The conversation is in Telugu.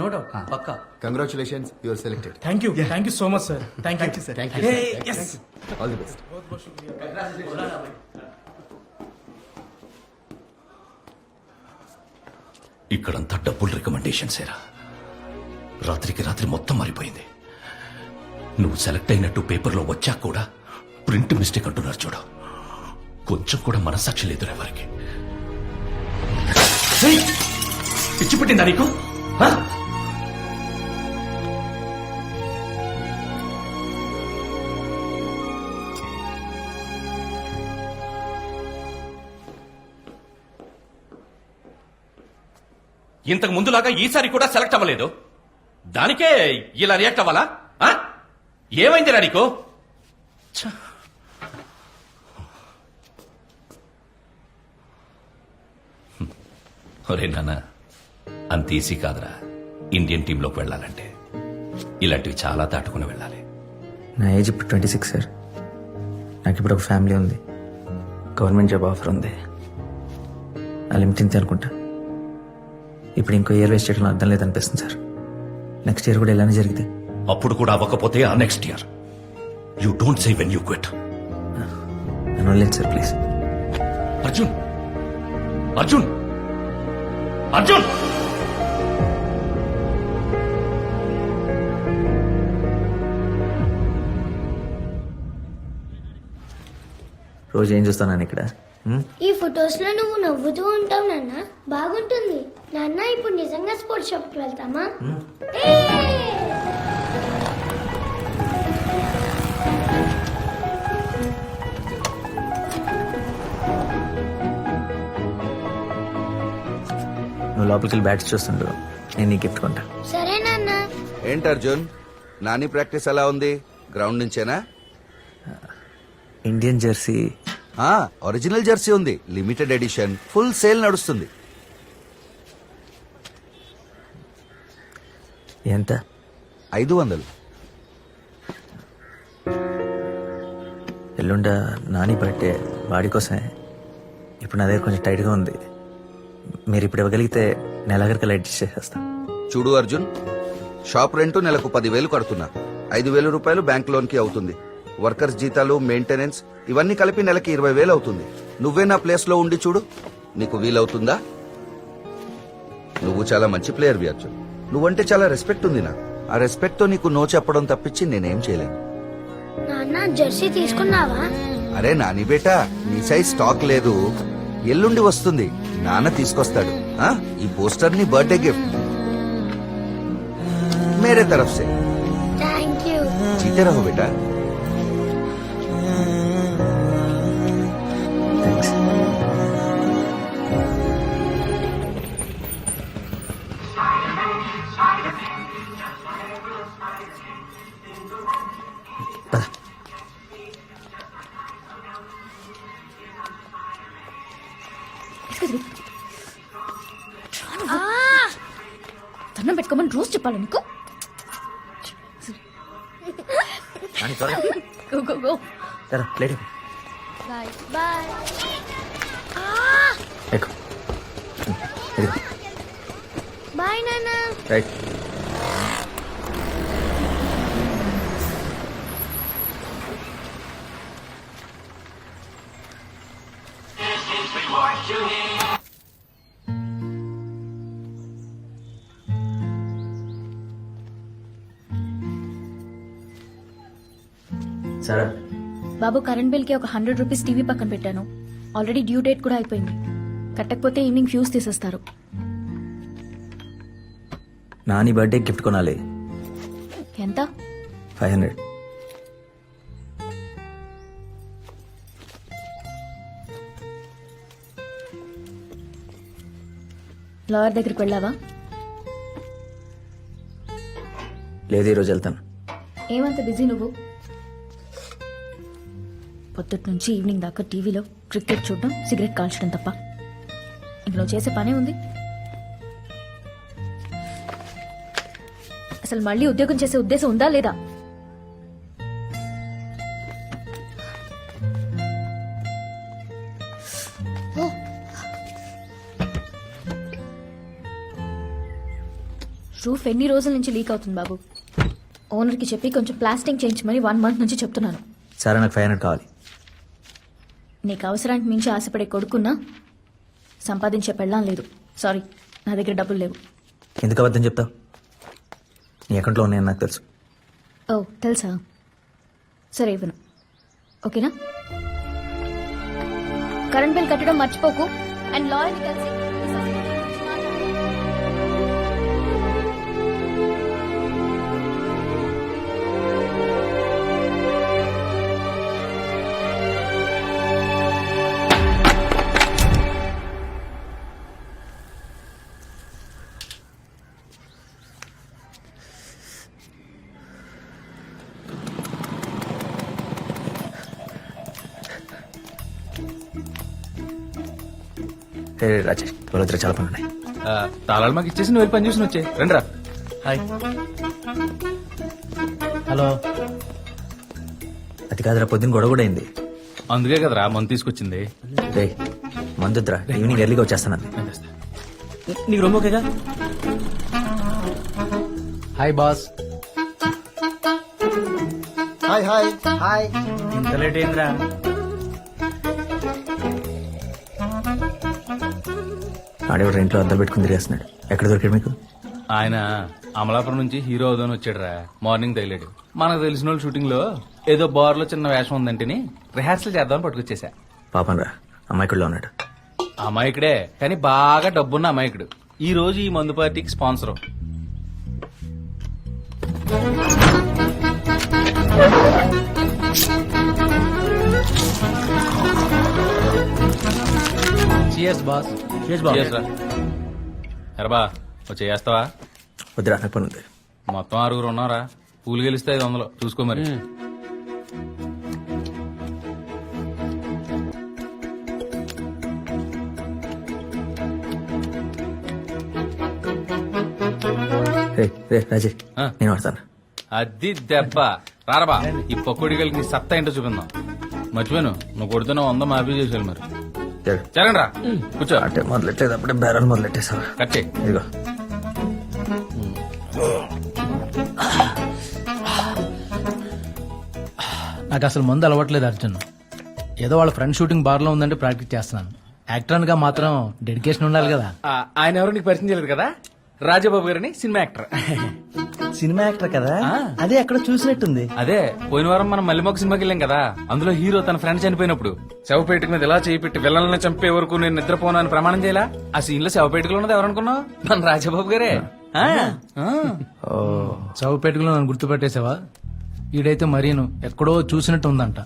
No doubt Pakka congratulations you are selected thank you thank you so much sir thank you sir thank you yes all the best ఇక్కడంతా డబ్బుల్ రికమెండేషన్ సేరా రాత్రికి రాత్రి మొత్తం మారిపోయింది. నువ్వు సెలెక్ట్ అయినట్టు పేపర్లో వచ్చాక కూడా ప్రింట్ మిస్టేక్ అంటున్నారు చూడు. కొంచెం కూడా మనసాక్షి లేదు ఎవరికి. పిచ్చి పుట్టిందా నీకు? ఇంతకు ముందులాగా ఈసారి కూడా సెలెక్ట్ అవ్వలేదు. దానికే ఇలా రియాక్ట్ అవ్వాలా? ఆ? ఏమైందిరా నీకు? ఒరే నాన్న అంత ఈజీ కాదురా. ఇండియన్ టీంలోకి వెళ్ళాలంటే. ఇలాంటివి చాలా దాటుకుని వెళ్ళాలి. నా ఏజ్ ఇప్పుడు ట్వంటీ సిక్స్ సార్. నాకు ఇప్పుడు ఒక ఫ్యామిలీ ఉంది. గవర్నమెంట్ జాబ్ ఆఫర్ ఉంది. ఆ లిమిట్ ఇంతే అనుకుంటా. ఇప్పుడు ఇంకో ఇయర్ వేస్ట్ చేయడం అర్థం లేదనిపిస్తుంది సార్. నెక్స్ట్ ఇయర్ కూడా ఇలానే జరిగితే. అప్పుడు కూడా అవ్వకపోతే ఆ next year. You don't say when you quit. వదిలేదు సార్ ప్లీజ్. అర్జున్! అర్జున్! అర్జున్! రోజు ఏం చూస్తాను ఇక్కడ? ఈ ఫొటోస్లో నువ్వు నవ్వుతూ ఉంటావు నాన్న. బాగుంటుంది. నాన్న ఇప్పుడు నిజంగా స్పోర్ట్స్ షాప్కి వెళ్తామా నువ్వు లోపలికి వెళ్ళి బ్యాట్స్ చూస్తుండు. నేను నీ గిఫ్ట్ కొంటా సరే నాన్న. ఏంటి అర్జున్? నాని ప్రాక్టీస్ ఎలా ఉంది? గ్రౌండ్ నుంచేనా? Indian jersey. ఆ ఒరిజినల్ జెర్సీ ఉంది. లిమిటెడ్ ఎడిషన్ ఫుల్ సేల్ నడుస్తుంది. ఎంత? ఐదు వందలు. ఎల్లుండ నాని బర్త్డే వాడి కోసమే. ఇప్పుడు నా దగ్గర కొంచెం టైట్గా ఉంది. మీరు ఇప్పుడు ఇవ్వగలిగితే నెలాఖరికి అడ్జస్ట్ చేసేస్తా చూడు అర్జున్ షాప్ రెంట్ నెలకు పదివేలు కడుతున్నా. ఐదు వేల రూపాయలు బ్యాంక్ లోన్కి అవుతుంది. వర్కర్స్ జీతాలు మెయింటెనెన్స్ ఇవన్నీ కలిపి నెలకి ఇరవై వేలు అవుతుంది. నువ్వే నా ప్లేస్లో ఉండి చూడు. నీకు వీలవుతుందా? నువ్వు చాలా మంచి ప్లేయర్ వి అర్జున్. నువ్వంటే చాలా రెస్పెక్ట్ ఉంది నాకు. ఆ రెస్పెక్ట్తో నీకు నో చెప్పడం తప్పించి నేనేం చేయలేను. నాన్న జెర్సీ తీసుకున్నావా? అరే నాని బేటా నీ సైజ్ స్టాక్ లేదు. ఎల్లుండి వస్తుంది. నాన్న తీసుకొస్తాడు. ఈ పోస్టర్ని బర్త్డే గిఫ్ట్. మేరే తరఫ్ సే. థ్యాంక్ యూ పెట్టుకోమని రోజు చెప్పాలి నీకు? Go go go bye bye bye నాన్న. రైట్ సరే. బాబు కరెంట్ బిల్కి ఒక హండ్రెడ్ రూపీస్ టీవీ పక్కన పెట్టాను. ఆల్రెడీ డ్యూ డేట్ కూడా అయిపోయింది. కట్టకపోతే ఈవినింగ్ ఫ్యూజ్ తీసేస్తారు. నాని బర్త్డే గిఫ్ట్ కొనాలి. ఎంత? Five hundred. లాయర్ దగ్గరికి వెళ్ళావా? లేదు ఈరోజు వెళ్తాను. ఏమంత బిజీ నువ్వు? పొద్దుటి నుంచి ఈవినింగ్ దాకా టీవీలో క్రికెట్ చూడడం సిగరెట్ కాల్చడం తప్ప. ఇంక నువ్వు చేసే పనే ఉంది. అసలు మళ్ళీ ఉద్యోగం చేసే ఉద్దేశం ఉందా లేదా? రూఫ్ ఎన్ని రోజుల నుంచి లీక్ అవుతుంది బాబు? ఓనర్కి చెప్పి కొంచెం ప్లాస్టింగ్ చేయించమని వన్ మంత్ నుంచి చెప్తున్నాను. సరే నాకు ఫైవ్ హండ్రెడ్ కావాలి. నీకు అవసరానికి మించి ఆశపడే కొడుకున్నా సంపాదించే పెళ్ళం లేదు. సారీ నా దగ్గర డబ్బులు లేవు. ఎందుకు అబద్ధం చెప్తావు? నీ అకౌంట్లో ఉన్నాయని నాకు తెలుసు. ఓ తెలుసా? సరే ఇవ్వను. ఓకేనా? కరెంట్ బిల్ కట్టడం మర్చిపోకు. అండ్ లాయర్ని కలిసి వాళ్ళ దగ్గర చాలా పనులు ఉన్నాయి ఆ, తాళాలు మాకు ఇచ్చేసి నువ్వు వెళ్ళి పని చూసి వచ్చే రండి రా హాయ్. హలో. అది కాదురా పొద్దున్న గొడవ కూడా అయింది. అందుకే కదరా మందు తీసుకొచ్చింది. రే మందుద్రా ఈవినింగ్ ఎర్లీగా వచ్చేస్తాను నీకు రొమ్మ ఓకేగా? Hi boss hi hi hi ఇంత లేట్ అయిందిరా. ఆడేవాడు ఇంట్లో అద్దలు పెట్టుకుని తిరిగేస్తున్నాడు. ఎక్కడ దొరికాడు మీకు? ఆయన అమలాపురం నుంచి హీరో అవుదాని వచ్చాడురా. మార్నింగ్ తగిలాడు. మనకు తెలిసిన వాళ్ళు షూటింగ్లో ఏదో బార్లో చిన్న వేషం ఉందంటేని రిహార్సల్ చేద్దామని పట్టుకొచ్చేసా పాపం రా అమ్మాయికుడిలో ఉన్నాడు. అమాయకుడే కానీ బాగా డబ్బున్న అమాయకుడు. ఈ రోజు ఈ మందు పార్టీకి స్పాన్సర్. బాస్ రా. ఎరబా వచ్చి చేస్తావా వద్దురా నాకు పని ఉంది. మొత్తం ఆరుగురు ఉన్నారా? పూలు గెలిస్తే ఐదు వందలు. చూసుకో మరి. రే రే రాజేష్ ఆ. నేను వాడతాను. అది దెబ్బ. రారబా ఈ పకోడి కలిగి సత్తా ఏంటో చూపిందాం. మర్చిపోయాను. నువ్వు కొడుతున్న వంద మాఫీ చేసేయాలి మరి. జరగండి రా కూర్చో. అంటే మొదలెట్టేది అప్పుడే బేరాలు మొదలెట్టేసావా కట్ ఇదిగో. నాకు అసలు మందు అలవట్లేదు అర్జున్. ఏదో వాళ్ళ ఫ్రెండ్ షూటింగ్ బార్లో ఉందంటే ప్రాక్టీస్ చేస్తున్నాను. యాక్టర్గా మాత్రం డెడికేషన్ ఉండాలి కదా. ఆయన ఎవరు నీకు పరిచయం చేయలేదు కదా? రాజాబాబు గారని సినిమా యాక్టర్. సినిమా యాక్టర్ కదా? అదే ఎక్కడ చూసినట్టుంది. అదే పోయిన వారం మనం మల్లిమొక్క సినిమాకి వెళ్ళాం కదా? అందులో హీరో తన ఫ్రెండ్ చనిపోయినప్పుడు. శవపేటిక మీద ఇలా చేయి పెట్టి విల్లల్ని చంపే వరకు నేను నిద్రపోను అని ప్రమాణం చేయాలా? ఆ సీన్లో శవపేటికలో ఉన్నది ఎవరనుకున్నావు? మన రాజాబాబు గారే. చౌపేటలో నన్ను గుర్తుపెట్టేసావా? ఈడైతే మరీను ఎక్కడో చూసినట్టు ఉందంట